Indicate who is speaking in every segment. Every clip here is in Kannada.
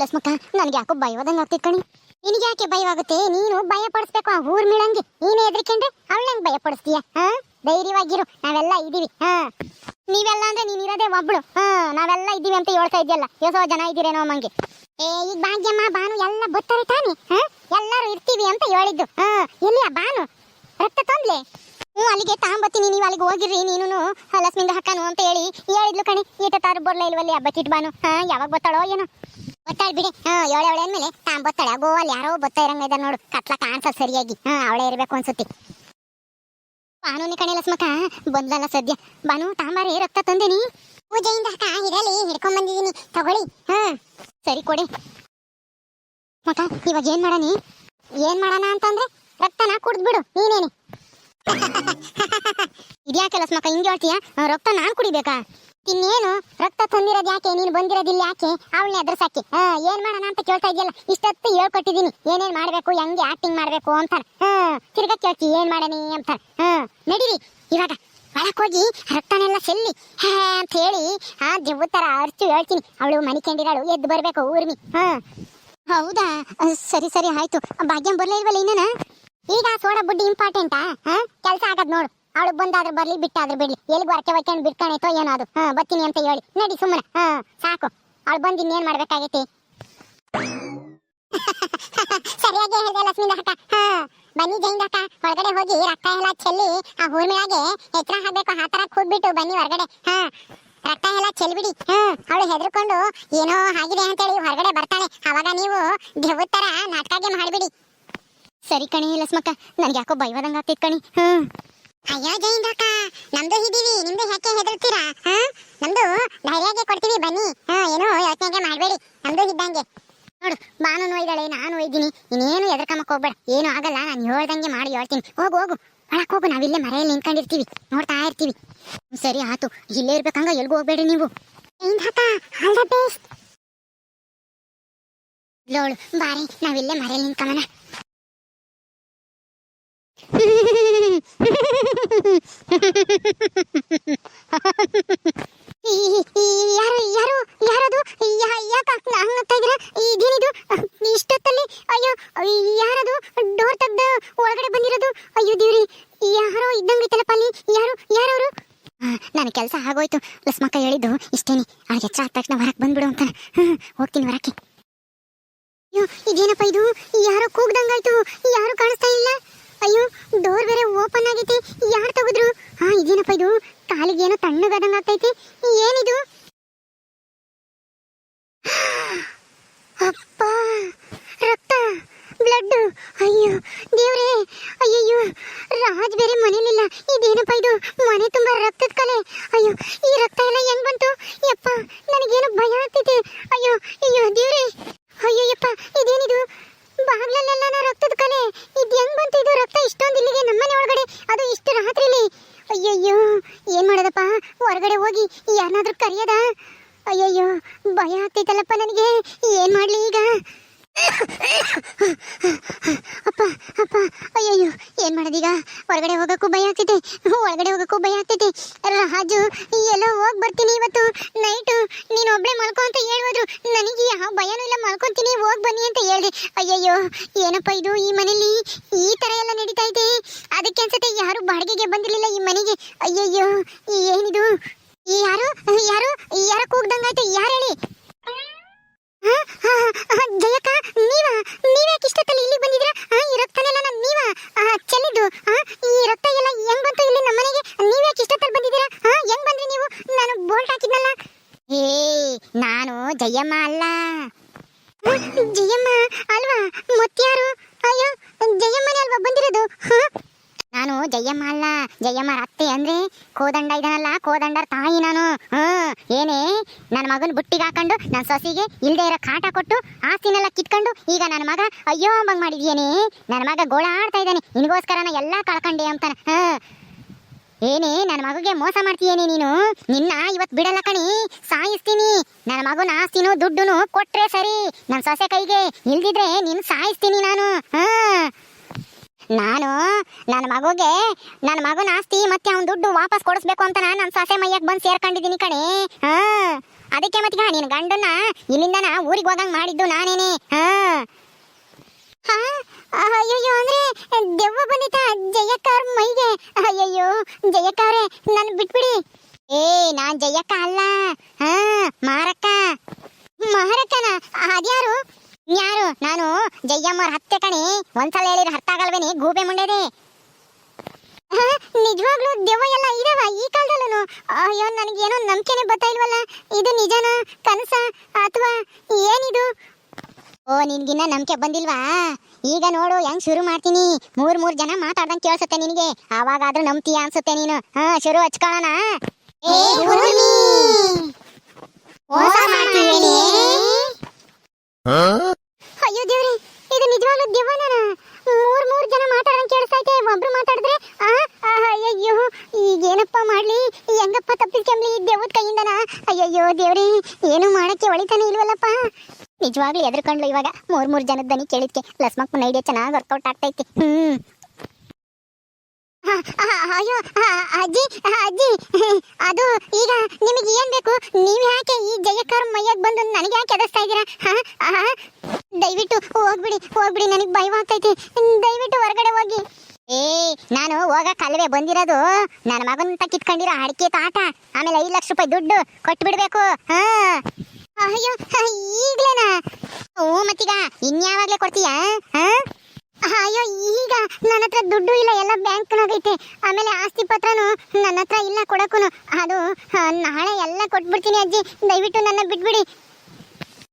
Speaker 1: ಲಸ್ಮಕ್ಕ ನನ್ಗೆ ಯಾಕೋ ಭಯವಾದ ಆಗ್ತೈತ್ ಕಣಿ. ನಿನಗೆ ಯಾಕೆ ಭಯವಾಗುತ್ತೆ ನೀನು ಭಯ ಪಡಿಸ್ಬೇಕು ಆ ಊರ್ ಮಿಳಂಗೆ. ನೀನು ಹೆದರ್ಕೊಂಡ್ರೆ ಅವಳಂಗ್ ಭಯ ಪಡಿಸ್ತೀಯ? ಹಾ? ಧೈರ್ಯವಾಗಿರು. ನಾವೆಲ್ಲ ಇದ್ದೀವಿ. ಹಾ? ನೀವೆಲ್ಲ ಅಂದ್ರೆ ನೀನ್ ಇರೋದೇ ಒಬ್ಳು. ಹಾ? ನಾವೆಲ್ಲ ಇದ್ದೀವಿ ಅಂತ ಹೇಳ್ತಾ ಇದೆಯಲ್ಲ. ಎಷ್ಟೋ ಜನ ಇದ್ದೀರೇನೋ ಅಮ್ಮಂಗೆ. ಏ ಈಗ ಭಾಗ್ಯಮ್ಮ ಬಾನು ಎಲ್ಲ ಬರ್ತಾರೆ ತಾನೆ. ಹಾ? ಎಲ್ಲರೂ ಇರ್ತೀವಿ ಅಂತ ಹೇಳಿದ್ದು. ಹಾ? ಎಲ್ಲಿಯ ಬಾನು ರಕ್ತ ತೊಂದ್ಲೆ? ಹ್ಞೂ, ಅಲ್ಲಿಗೆ ತಾಂಬತ್ತೀನಿ. ನೀವು ಅಲ್ಲಿಗೆ ಹೋಗಿರ್ರಿ. ನೀನು ಲಕ್ಷ್ಮಿಂದ ಹಾಕನು ಅಂತ ಹೇಳಿ ಹೇಳಿದ್ಲು ಕಣಿ. ಈಟ ತಾರು ಬರ್ಲ ಇಲ್ವಲ್ಲಿ ಹಬ್ಬಕ್ಕಿಟ್ ಬಾನು ಹಾ, ಯಾವಾಗ ಬರ್ತಾಳೋ ಏನೋ. ಬತ್ತಾಳ್ ಬಿಡಿ. ಹಾ ಏಳೆ ಅಂದ್ಮೇಲೆ ತಾಂ ಬತ್ತಾಳೆ. ಗೋ ಅಲ್ಲಿ ಯಾರೋ ಬತ್ತಾ ಇರಂಗ ಇದಾರೆ ನೋಡು. ಕತ್ಲ ಕಾಣ್ಸಲ್ ಸರಿಯಾಗಿ. ಹಾ ಅವಳೆ ಇರ್ಬೇಕು ಅನ್ಸುತ್ತೆ. ಬಾನುನಿ ಕಣೆ ಲಸ್ಮಕ ಬಂದ್ಲಲ್ಲ ಸದ್ಯ. ಬಾನು ತಾಂಬಾರಿ ರಕ್ತ ತಂದಿನಿ. ಪೂಜೆಯಿಂದ ಅಕ್ಕ ಇರಲಿ ಹಿಡ್ಕೊಂಡ್ ಬಂದಿದೀನಿ ತಗೊಳ್ಳಿ. ಹಾ ಸರಿ ಕೊಡಿ. ಮಕ ಇವಾಗ ಏನ್ ಮಾಡನಿ ಏನ್ ಮಾಡೋಣ ಅಂತಂದ್ರೆ ರಕ್ತನ ಕುಡ್ದ್ಬಿಡು. ನೀನೇನೆ. ಇದ್ಯಾಕೆ ಲಸ್ಮಕ ಹಿಂಗೆ ಹೇಳ್ತೀಯ? ರಕ್ತ ನಾನ್ ಕುಡಿಬೇಕಾ? ಇನ್ನೇನು ರಕ್ತ ತಂದಿರೋದು ಯಾಕೆ? ನೀನು ಬಂದಿರೋದಿಲ್ಲ ಯಾಕೆ? ಅವಳನ್ನ ಎದುರ್ಸಾಕಿ ಹಾ, ಏನ್ ಮಾಡೋಣ ಅಂತ ಕೇಳ್ತಾ ಇದೆಯಲ್ಲ? ಇಷ್ಟೊತ್ತು ಹೇಳ್ಕೊಟ್ಟಿದೀನಿ ಏನೇನ್ ಮಾಡ್ಬೇಕು, ಹೆಂಗೆ ಆಕ್ಟಿಂಗ್ ಮಾಡ್ಬೇಕು ಅಂತ ಹಾ, ತಿರ್ಗಾ ಕೇಳ್ತಿ, ಏನ್ ಮಾಡನಿ ಅಂತ ಹಾ, ನಡೀರಿ. ಇವಾಗ ಒಳಕ್ ಹೋಗಿ ರಕ್ತನೆಲ್ಲ ಹೇ ಅಂತ ಹೇಳಿ ಆ ಜವ್ವು ತರ ಅರ್ಚು ಹೇಳ್ತೀನಿ. ಅವಳು ಮನಿಕೊಂಡಿರಾಳು ಎದ್ದು ಬರ್ಬೇಕು ಊರ್ಮಿ. ಹ. ಹೌದಾ? ಸರಿ ಸರಿ, ಆಯ್ತು. ಭಾಗ್ಯಂ ಬರ್ಲೇ ಇಲ್ವಲ್ಲ ಇನ್ನೇನ? ಈಗ ಸೋಡಾ ಬುಡ್ಡಿ ಇಂಪಾರ್ಟೆಂಟಾ ಕೆಲಸ ಆಗದ್ ನೋಡು. ಅವಳು ಬಂದಾದ್ರೆ ಬರ್ಲಿ, ಬಿಟ್ಟಾದ್ರೆ ಬಿಡ್ಲಿ. ಎಲ್ಲಿಗೂ ಅರ್ಕೆ ಹೊಯ್ಕೊಂಡು ಬಿಟ್ಕೊಂಡೈತೋ ಏನೋ ಅದು. ಹಾ, ಬರ್ತೀನಿ ಅಂತ ಹೇಳಿ. ನಡಿ ಸುಮ್ಮನೆ. ಹಾ, ಸಾಕು. ಅವಳು ಬಂದು ಇನ್ನೇನ್ ಮಾಡ್ಬೇಕಾಗೈತಿ? ಸರಿಯಾಗಿ ಹೇಳಿದೆ ಲಕ್ಷ್ಮೀ ಅಕ್ಕ? ಹಾ, ಬನ್ನಿ ಜೈನ್ ಅಕ್ಕ. ಹೊರಗಡೆ ಹೋಗಿ ರಕ್ತ ಎಲ್ಲ ಚೆಲ್ಲಿ ಆ ಊರ್ಮಿಳಾಗೆ ಎಚ್ಚರ ಹಾಕ್ಬೇಕು, ಆ ತರ ಕೂದ್ಬಿಟ್ಟು ಬನ್ನಿ ಹೊರಗಡೆ. ಹಾ, ರಕ್ತ ಎಲ್ಲ ಚೆಲ್ಬಿಡಿ. ಹಾ, ಅವಳು ಹೆದರ್ಕೊಂಡು ಏನೋ ಆಗಿದೆ ಅಂತೇಳಿ ಹೊರಗಡೆ ಬರ್ತಾಳೆ. ಅವಾಗ ನೀವು ದೇವತ್ತರ ತರ ನಾಟಕಾಗೆ ಮಾಡ್ಬಿಡಿ ಸರಿ ಕಣಿ ಲಸ್ಮಕ್ಕ ನನ್ಗೆ ಯಾಕೋ ಭಯವಾದಂಗ ಆಗ್ತೈತ್ ಕಣಿ. ಹ್ಮ್. ಅಯ್ಯೋ ಜೈಂದಕ್ಕ ನಮ್ದು ಇದೀವಿ, ನಿಮ್ದು ಯಾಕೆ ಹೆದರ್ತೀರಾ? ಹಾ? ನಮ್ದು ಧೈರ್ಯಗೆ ಕೊಡ್ತೀವಿ ಬನ್ನಿ. ಹಾ, ಏನೋ ಯೋಚನೆಗೆ ಮಾಡಬೇಡಿ. ನಮ್ದು ಇದ್ದಂಗೆ. ನೋಡು, ಬಾನು ನೋಯ್ದಾಳೆ ನಾನು ಒಯ್ದೀನಿ ಇನ್ನೇನು ಎದ್ರಕಮಕ್ ಹೋಗ್ಬೇಡ. ಏನು ಆಗಲ್ಲ, ನಾನು ಹೇಳ್ದಂಗೆ ಮಾಡಿ ಹೇಳ್ತೀನಿ. ಹೋಗು ಹೋಗು. ಒಳಕ್ ಹೋಗು, ನಾವಿಲ್ಲೇ ಮರೆಯಲ್ಲಿ ನಿಂತ್ಕೊಂಡಿರ್ತೀವಿ. ನೋಡ್ತಾ ಇರ್ತೀವಿ. ಸರಿ, ಆತು. ಇಲ್ಲೇ ಇರ್ಬೇಕಂಗ ಎಲ್ಗೂ ಹೋಗ್ಬೇಡಿ ನೀವು. ಆಲ್ ದ ಬೆಸ್ಟ್ ಲೋಳು, ಬಾರಿ, ನಾವಿಲ್ಲೇ ಮರೆಯಲ್ಲಿ ನಿಂತ್ಕಮನ. ಯಾರು ಯಾರು, ಯಾರದು? ಯಾಕ ಹಂಗತ್ತಾ ಇದ್ದೀರಾ? ಇದೇನಿದು? ಇಷ್ಟೊತ್ತಲ್ಲಿ? ಅಯ್ಯೋ, ಯಾರದು? ಡೋರ್ ತೆಗ್ದು ಒಳಗಡೆ ಬಂದಿರೋದು? ಅಯ್ಯೋ ದೇವ್ರಿ, ಯಾರೋ ಇದ್ದಂಗೈತಲ್ಲಪ್ಪ ಅಲ್ಲಿ? ಯಾರು, ಯಾರವರು? ನನ್ನ ಕೆಲಸ ಆಗೋಯ್ತು. ಲಸ್ಮಕ್ಕ ಹೇಳಿದ್ದು ಇಷ್ಟೇನಿ. ಅವ್ರಿಗೆ ಎಚ್ಚರ ಆದ ತಕ್ಷಣ ಹೊರಕ್ಕೆ ಬಂದ್ಬಿಡು ಅಂತ. ಹೋಗ್ತೀನಿ ಹೊರಕ್ಕೆ ಅಯ್ಯೋ, ಇದೇನಪ್ಪ ಇದು? ಯಾರೋ ಕೂಗ್ದಂಗಾಯ್ತು. ಯಾರು ಕಾಣಿಸ್ತಾ ಇಲ್ಲ? ಅಯ್ಯೋ ಡೋರ್ ಬೇರೆ ಓಪನ್ ಆಗೈತಿ ಯಾರು ತೆಗೆದ್ರು ಹಾ ಇದೇನಪ್ಪ ಇದು ಕಾಲಿಗೆ ಏನೋ ತಣ್ಣಗಾದಂಗ ಆಗ್ತೈತಿ ಏನಿದು ಅಪ್ಪ ರಕ್ತ ಬ್ಲಡ್ ಅಯ್ಯೋ ದೇವ್ರೇ ಅಯ್ಯಯ್ಯೋ ರಾಜ್ ಬೇರೆ ಮನೇಲಿಲ್ಲ ಇದೇನಪ್ಪ ಇದು ಮನೆ ತುಂಬಾ ರಕ್ತದ ಕಲೆ ಅಯ್ಯೋ ಈ ರಕ್ತ ಎಲ್ಲ ಹೆಂಗ್ ಬಂತು ಯಪ್ಪ ನನಗೇನು ಭಯ ಆಗ್ತೈತೆ ಅಯ್ಯೋ ಅಯ್ಯೋ ದೇವ್ರೇ ಅಯ್ಯಯ್ಯಪ್ಪ ಇದೇನಿದು ಬಾಗ್ಲಲ್ಲೆಲ್ಲ ರಕ್ತದ ಕಲೆ ಇದು ಹೆಂಗ್ ಬಂತು ಇದು ರಕ್ತ ಇಷ್ಟೊಂದು ಇಲ್ಲಿಗೆ ನಮ್ಮನೆ ಒಳಗಡೆ ಅದು ಇಷ್ಟು ರಾತ್ರಿಲಿ ಅಯ್ಯಯ್ಯೋ ಏನ್ ಮಾಡೋದಪ್ಪ ಹೊರಗಡೆ ಹೋಗಿ ಯಾರನ್ನಾದ್ರೂ ಕರೆಯದ ಅಯ್ಯಯ್ಯೋ ಭಯ ಆಗ್ತೈತಲ್ಲಪ್ಪ ನನಗೆ ಏನ್ ಮಾಡ್ಲಿ ಈಗ ಅಪ್ಪ ಅಪ್ಪ ಅಯ್ಯಯ್ಯೋ, ಏನ್ ಮಾಡೋದೀಗ? ಹೊರಗಡೆ ಹೋಗಕ್ಕೂ ಭಯ ಆಗ್ತೈತೆ ಒಳಗಡೆ ಹೋಗಕ್ಕೂ ಭಯ ಆಗ್ತೈತೆ ರಾಜು, ಎಲ್ಲೋ ಹೋಗ್ ಬರ್ತೀನಿ ಇವತ್ತು. ನೈಟು, ನೀನು ಒಬ್ಳೆ ಮಲ್ಕೋ ಅಂತ ಹೇಳ್ಬೋದು ನನಗೆ ಯಾವ ಭಯನೂ ಇಲ್ಲ, ಮಲ್ಕೊಂತೀನಿ, ಹೋಗ್ ಬನ್ನಿ ಅಂತ ಹೇಳ್ದೆ. ಅಯ್ಯಯ್ಯೋ, ಏನಪ್ಪ ಇದು ಈ ಮನೇಲಿ ಈ ತರ ಎಲ್ಲ ನಡೀತಾ ಇದೆ? ಅದಕ್ಕೆ ಅನ್ಸತ್ತೆ ಯಾರು ಬಾಡಿಗೆಗೆ ಬಂದಿರಲಿಲ್ಲ ಈ ಮನೆಗೆ. ಅಯ್ಯಯ್ಯೋ, ಏನಿದು? ಯಾರು? ಯಾರು? ಯಾರು ಕೂಗ್ದಂಗಾಯ್ತು ಯಾರು ಹೇಳಿ? ಜಯಕ್ಕ ನೀವಾ? ನೀವ್ಯಾಕೆ ಇಷ್ಟೊತ್ತಲ್ಲಿ ಇಲ್ಲಿ ಆ, ಈ ರಕ್ತನೆಲ್ಲ ನಾನು ನೀವಾ? ಆ, ಈ ರಕ್ತ ಎಲ್ಲ ಹೆಂಗ್ ಬಂತು ಇಲ್ಲಿ ನಮ್ಮ ಮನೆಗೆ? ನೀವ್ಯಾಕೆ ಇಷ್ಟೊತ್ತಲ್ಲಿ ಆ, ಹೆಂಗ್ ಬಂದ್ರಿ ನೀವು? ನಾನು ಬೋಲ್ಟ್ ಹಾಕಿದ್ನಲ್ಲ. ಏ ನಾನು ಜಯಮ್ಮ ಅಲ್ಲ. ಜಯಮ್ಮ ಅಲ್ವಾ? ಮತ್ಯಾರು ಅಯ್ಯೋ ಜಯಮ್ಮನೇ ಅಲ್ವಾ ಬಂದಿರೋದು? ನಾನು ಜಯಮ್ಮ ಅಲ್ಲ. ಜಯಮ್ಮರ ಅತ್ತೆ ಅಂದ್ರೆ ಕೋದಂಡ ಇದನಲ್ಲ, ಕೋದಂಡರ ತಾಯಿ ನಾನು. ಏನೇ? ನನ್ನ ಮಗನ ಬುಟ್ಟಿಗೆ ಹಾಕೊಂಡು ನನ್ನ ಸೊಸಿಗೆ ಇಲ್ದೇ ಇರೋ ಕಾಟ ಕೊಟ್ಟು ಆಸ್ತಿನೆಲ್ಲ ಕಿತ್ಕೊಂಡು ಈಗ ನನ್ನ ಮಗ ಅಯ್ಯೋ ಅಂಬಂಗ್ ಮಾಡಿದ್ಯೇನೆ? ನನ್ನ ಮಗ ಗೋಳ ಆಡ್ತಾ ಇದ್ದಾನೆ. ನಿನಗೋಸ್ಕರನ ಎಲ್ಲ ಕಳ್ಕೊಂಡೆ ಅಂತಾನೆ. ಏನೇ, ನನ್ನ ಮಗುಗೆ ಮೋಸ ಮಾಡ್ತೀಯೇನೆ ನೀನು? ನಿನ್ನ ಇವತ್ತು ಬಿಡಲ್ಲ ಕಣಿ. ಸಾಯಿಸ್ತೀನಿ. ನನ್ನ ಮಗನ ಆಸ್ತಿನೂ ದುಡ್ಡುನು ಕೊಟ್ರೆ ಸರಿ. ನನ್ನ ಸೊಸೆ ಕೈಗೆ ಇಲ್ದಿದ್ರೆ ನಿನ್ ಸಾಯಿಸ್ತೀನಿ ನಾನು. ಹಾ ನಾನು, ನನ್ನ ಮಗುಗೆ, ನನ್ನ ಮಗನ ಆಸ್ತಿ ಮತ್ತೆ ಅವನ ದುಡ್ಡು ವಾಪಸ್ ಕೊಡಿಸ್ಬೇಕು ಅಂತ ನಾನು ನನ್ನ ಸೊಸೆ ಮೈಯಕ್ಕೆ ಬಂದು ಸೇರ್ಕೊಂಡಿದ್ದೀನಿ ಕಣೆ. ಹಾ, ಅದಕ್ಕೆ ಮತ್ತೆ ನಿನ್ನ ಗಂಡನ್ನ ನಾ ಊರಿಗೆ ಹೋಗಂಗ್ ಮಾಡಿದ್ದು ನಾನೇನೆ. ಹಾ. ಅಯ್ಯಯ್ಯೋ, ಅಂದ್ರೆ ದೆವ್ವ ಬಂದಿತ್ತ ಜಯಕ್ಕ ಅವ್ರ ಮೈಗೆ. ಅಯ್ಯಯ್ಯೋ ಜಯಕ್ಕ ನನ್ನ ನನ್ ಬಿಟ್ಬಿಡಿ. ಏ, ನಾನ್ ಜಯಕ್ಕ ಅಲ್ಲ. ಹಾ, ಮಾರಕ್ಕ. ಮಾರಕ್ಕನ, ಅದ್ಯಾರು? ಯಾರು ನಾನು ಜಯ್ಯಮ್ಮವ್ರ ಹತ್ತೆ ಕಣಿ. ಒಂದ್ಸಲ ಹೇಳಿದ್ರೆ ಅರ್ಥ ಆಗಲ್ವೇನಿ ಗೂಬೆ ಮುಂಡೆದೆ. ನಿಜವಾಗ್ಲೂ ದೆವ್ವ ಎಲ್ಲ ಇದಾವ ಈ ಕಾಲದಲ್ಲೂ ಅಯ್ಯೋ, ನನಗೇನೋ ನಂಬಿಕೆನೆ ಬರ್ತಾ ಇಲ್ವಲ್ಲ? ಇದು ನಿಜನ, ಕನಸ, ಅಥವಾ ಏನಿದು? ಓ, ನಿನ್ಗಿನ್ನ ನಂಬಿಕೆ ಬಂದಿಲ್ವಾ? ಈಗ ನೋಡು, ಹೆಂಗ್ ಶುರು ಮಾಡ್ತೀನಿ? ಮೂರ್ ಮೂರ್ ಜನ ಮಾತಾಡ್ದಂಗೆ ಕೇಳಿಸುತ್ತೆ ನಿನಗೆ. ಆವಾಗಾದ್ರೂ ನಂಬ್ತೀಯ ಅನ್ಸುತ್ತೆ ನೀನು. ಹಾ, ಶುರು ಹಚ್ಕೊಳ್ಳೋಣ. ಮಾಡ್ತೀಯೇನೆ? ಅಯ್ಯೋ ದೇವ್ರಿ, ಇದು ನಿಜವಾಗ್ಲೂ ದೆವ್ವನ ಮೂರ್ ಮೂರ್ ಜನ ಮಾತಾಡಂಗ್ ಕೇಳಿಸ್ತೈತೆ ಒಬ್ರು ಮಾತಾಡಿದ್ರೆ, ಆ ಅಯ್ಯಯ್ಯೋ, ಈಗೇನಪ್ಪ ಮಾಡ್ಲಿ? ಹೆಂಗಪ್ಪ ತಪ್ಪಿಸ್ಕೊಂಬ್ಲಿ ಈ ದೆವ್ವದ ಕೈಯಿಂದನ? ಅಯ್ಯಯ್ಯೋ ದೇವ್ರಿ, ಏನು ಮಾಡಕ್ಕೆ ಒಳಿತಾನೆ ಇಲ್ವಲ್ಲಪ್ಪ? ನಿಜವಾಗ್ಲೂ ಎದ್ರಕೊಂಡ್ಲು ಇವಾಗ ಮೂರ್ ಮೂರ್ ಜನದ ದನಿ ಕೇಳಿದ್ಕೆ. ಲಸ್ಮಕ್ ಐಡಿಯಾ ಚೆನ್ನಾಗಿ ವರ್ಕೌಟ್ ಆಗ್ತೈತಿ. ಹ್ಮ್. ಅಯ್ಯೋ ಅಜ್ಜಿ ಅಜ್ಜಿ, ಅದು ಈಗ ನಿಮಗೆ ಏನ್ ಬೇಕು? ನೀವ್ ಯಾಕೆ ಈ ಜಯಕರ್ ಮೈಯಾಗ ಬಂದು ನನಗೆ ಯಾಕೆ ಎದಸ್ತಾ ಇದ್ದೀರಾ ದಯವಿಟ್ಟು ಹೋಗ್ಬಿಡಿ ಹೋಗ್ಬಿಡಿ, ನನಗೆ ಭಯವಾಗ್ತೈತಿ ದಯವಿಟ್ಟು ಹೊರಗಡೆ ಹೋಗಿ. ಏ ನಾನು ಹೋಗಕ್ ಅಲ್ವೇ ಬಂದಿರೋದು. ನನ್ನ ಮಗನ ಕಿತ್ಕೊಂಡಿರೋ ಅಡಿಕೆ ತಾಟ. ಆಮೇಲೆ ಐದು ಲಕ್ಷ ರೂಪಾಯಿ ದುಡ್ಡು ಕೊಟ್ಬಿಡ್ಬೇಕು. ಹಾ. ಅಯ್ಯೋ ಈಗ್ಲೇನಾ? ಓ, ಮತ್ತೀಗ ಇನ್ಯಾವಾಗ್ಲೇ ಕೊಡ್ತೀಯಾ? ಅಯ್ಯೋ, ಈಗ ನನ್ನ ಹತ್ರ ದುಡ್ಡು ಇಲ್ಲ, ಎಲ್ಲ ಬ್ಯಾಂಕ್ನಾಗೈತೆ. ಆಮೇಲೆ ಆಸ್ತಿ ಪತ್ರನು ನನ್ನ ಹತ್ರ ಇಲ್ಲ ಕೊಡಕ್ಕೂ ಅದು ನಾಳೆ ಎಲ್ಲ ಕೊಟ್ಬಿಡ್ತೀನಿ ಅಜ್ಜಿ. ದಯವಿಟ್ಟು ನನ್ನ ಬಿಟ್ಬಿಡಿ.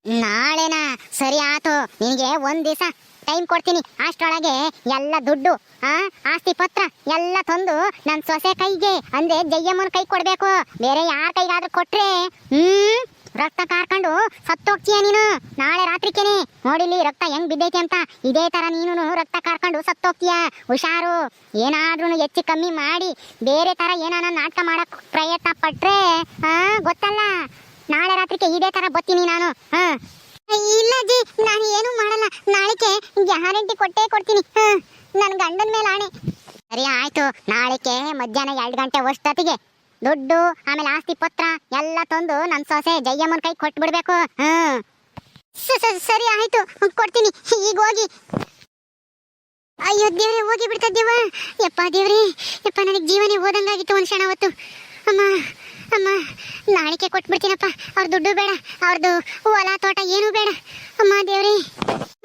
Speaker 1: ನಾಳೆನಾ? ಸರಿ ಆತು. ನಿನಗೆ ಒಂದ್ ದಿವಸ ಟೈಮ್ ಕೊಡ್ತೀನಿ. ಅಷ್ಟೊಳಗೆ ಎಲ್ಲ ದುಡ್ಡು, ಆ, ಆಸ್ತಿ ಪತ್ರ ಎಲ್ಲ ತಂದು ನನ್ನ ಸೊಸೆ ಕೈಗೆ, ಅಂದ್ರೆ ಜಯ್ಯಮ್ಮನ ಕೈ ಕೊಡ್ಬೇಕು. ಬೇರೆ ಯಾರ ಕೈಗಾದ್ರೂ ಕೊಟ್ರೆ, ಹ್ಮ್? ರಕ್ತ ಕಾರ್ಕೊಂಡು ಸತ್ತೋಗ್ತೀಯ ನೀನು? ನಾಳೆ ರಾತ್ರಿಕೇನೆ. ನೋಡಿಲಿ ರಕ್ತ ಹೆಂಗ್ ಬಿದ್ದೈತಿ ಅಂತ. ಇದೇ ತರ ನೀನು ರಕ್ತ ಕಾರ್ಕೊಂಡು ಸತ್ತೋಗ್ತೀಯ? ಹುಷಾರು. ಏನಾದ್ರೂ ಹೆಚ್ಚು ಕಮ್ಮಿ ಮಾಡಿ, ಬೇರೆ ತರ ಏನಾನ ನಾಟಕ ಮಾಡಕ್ ಪ್ರಯತ್ನ ಪಟ್ರೆ ಗೊತ್ತಲ್ಲ? ನಾಳೆ ರಾತ್ರಿಗೆ ಇದೇ ತರ ಬತ್ತೀನಿ ನಾನು ಹಾ ಇಲ್ಲ ಅಜ್ಜಿ ನಾನು ಏನು ಮಾಡಲ್ಲ ನಾಳೆಗೆ ಗ್ಯಾರಂಟಿ ಕೊಟ್ಟೇ ಕೊಡ್ತೀನಿ ಹಾ ನನ್ನ ಗಂಡನ ಮೇಲೆ ಆಣೆ ಸರಿ ಆಯ್ತು ನಾಳೆಗೆ ಮಧ್ಯಾಹ್ನ ಎರಡು ಗಂಟೆ ಅಷ್ಟೊತ್ತಿಗೆ ದುಡ್ಡು, ಆಮೇಲೆ ಆಸ್ತಿ ಪತ್ರ, ಎಲ್ಲ ತಂದು ನನ್ನ ಸೊಸೆ ಜಯ್ಯಮ್ಮನ ಕೈ ಕೊಟ್ಬಿಡ್ಬೇಕು. ಹ್ಮ್. ಸರಿ ಆಯ್ತು. ಕೊಡ್ತೀನಿ. ಈಗ ಹೋಗಿ. ಅಯ್ಯೋ ದೇವ್ರಿ, ಹೋಗಿ ಬಿಡ್ತಾ ದೇವ ಯಪ್ಪ ದೇವ್ರಿ, ಯಪ್ಪ ನನಗೆ ಜೀವನೇ ಹೋದಂಗಾಗಿತ್ತು ಒಂದು ಕ್ಷಣ ಹೊತ್ತು. ಅಮ್ಮ ಅಮ್ಮ ನಾಳಿಕೆ ಕೊಟ್ಬಿಡ್ತೀನಪ್ಪ. ಅವ್ರ ದುಡ್ಡು ಬೇಡ ಅವ್ರದ್ದು ಹೊಲ, ತೋಟ ಏನೂ ಬೇಡ. ಅಮ್ಮ ದೇವ್ರಿ,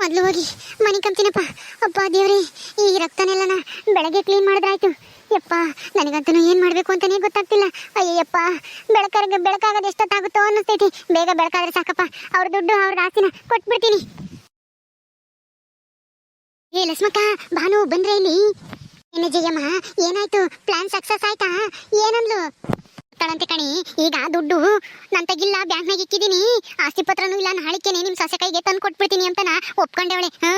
Speaker 1: ಮೊದಲು ಹೋಗಿ ಮನೆ ಕಂತಿನಪ್ಪ ಅಪ್ಪ ದೇವ್ರಿ, ಈ ರಕ್ತನೆಲ್ಲನ ಬೆಳಗ್ಗೆ ಕ್ಲೀನ್ ಮಾಡಿದ್ರಾಯ್ತು. ಯಪ್ಪ, ನನಗಂತೂ ಏನು ಮಾಡಬೇಕು ಅಂತಾನೆ ಗೊತ್ತಾಗ್ತಿಲ್ಲ. ಅಯ್ಯಪ್ಪ ಬೆಳಕರಿಗೆ ಬೆಳಕಾಗದ ಎಷ್ಟೊತ್ತಾಗುತ್ತೋ ಅನ್ನಿಸ್ತೈತಿ. ಬೇಗ ಬೆಳಕಾದ್ರೆ ಸಾಕಪ್ಪ. ಅವ್ರ ದುಡ್ಡು, ಅವ್ರ ಆಸ್ತಿನ ಕೊಟ್ಬಿಡ್ತೀನಿ. ಏ, ಲಕ್ಷ್ಮಕ್ಕ, ಭಾನು, ಬಂದ್ರೆ ಇಲ್ಲಿ? ಏನ ಜಯಮ್ಮ, ಏನಾಯ್ತು? ಪ್ಲಾನ್ ಸಕ್ಸಸ್ ಆಯ್ತಾ? ಏನಂದ್ಲು? ಕಳಂತೆ ಕಣಿ, ಈಗ ದುಡ್ಡು ನನ್ ತಗಿಲ್ಲ ಬ್ಯಾಂಕ್ ನಾಗ ಇಕ್ಕಿದೀನಿ. ಆಸ್ತಿ ಪತ್ರನೂ ಇಲ್ಲ ನಾಳಿಕೆನೆ ನಿಮ್ ಸೊಸೆ ಕೈಗೆ ತಂದು ಕೊಟ್ಬಿಡ್ತೀನಿ ಅಂತನ ನಾ ಅವಳೆ ಹಾ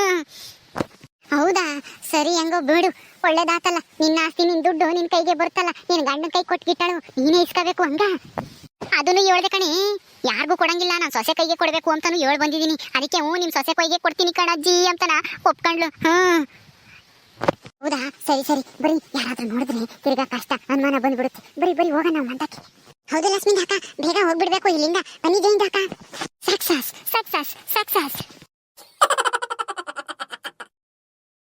Speaker 1: ಹೌದಾ? ಸರಿ ಹೆಂಗೋ ಬಿಡು. ಒಳ್ಳೇದಾತಲ್ಲ. ನಿನ್ನ ಆಸ್ತಿ, ನಿನ್ ದುಡ್ಡು ನಿನ್ ಕೈಗೆ ಬರುತ್ತಲ್ಲ. ನಿನ್ ಗಂಡನ ಕೈ ಕೊಟ್ಗಿಟ್ಟಾಳು ನೀನೇ ಇಸ್ಕೋಬೇಕು ಹಂಗ? ಅದನ್ನು ಹೇಳ್ದೆ ಕಣಿ. ಯಾರಿಗೂ ಕೊಡಂಗಿಲ್ಲ. ನಾನು ಸೊಸೆ ಕೈಗೆ ಕೊಡಬೇಕು ಅಂತಾನು ಹೇಳ್ ಬಂದಿದ್ದೀನಿ. ಅದಕ್ಕೆ ಹ್ಞೂ ನಿಮ್ಮ ಸೊಸೆ ಕೈಗೆ ಕೊಡ್ತೀನಿ ಕಣಜ್ಜಿ ಅಂತ ಒಪ್ಕೊಂಡ್ಳು. ಹ್ಮ್ ಹೌದಾ? ಸರಿ ಸರಿ. ಬರೀ ಯಾರಾದ್ರೂ ನೋಡಿದ್ರೆ ತಿರ್ಗಾ ಕಷ್ಟ, ಅನುಮಾನ ಬಂದ್ಬಿಡುತ್ತೆ. ಬರೀ ಬರೀ ಹೋಗೋಣ ನಾವು ಮಂದಕ್ಕೆ ಹೌದು ಲಕ್ಷ್ಮಿ ಅಕ್ಕ. ಬೇಗ ಹೋಗ್ಬಿಡ್ಬೇಕು ಇಲ್ಲಿಂದ. ಬನ್ನಿ ಜೈನ್ ಅಕ್ಕ. Success success success.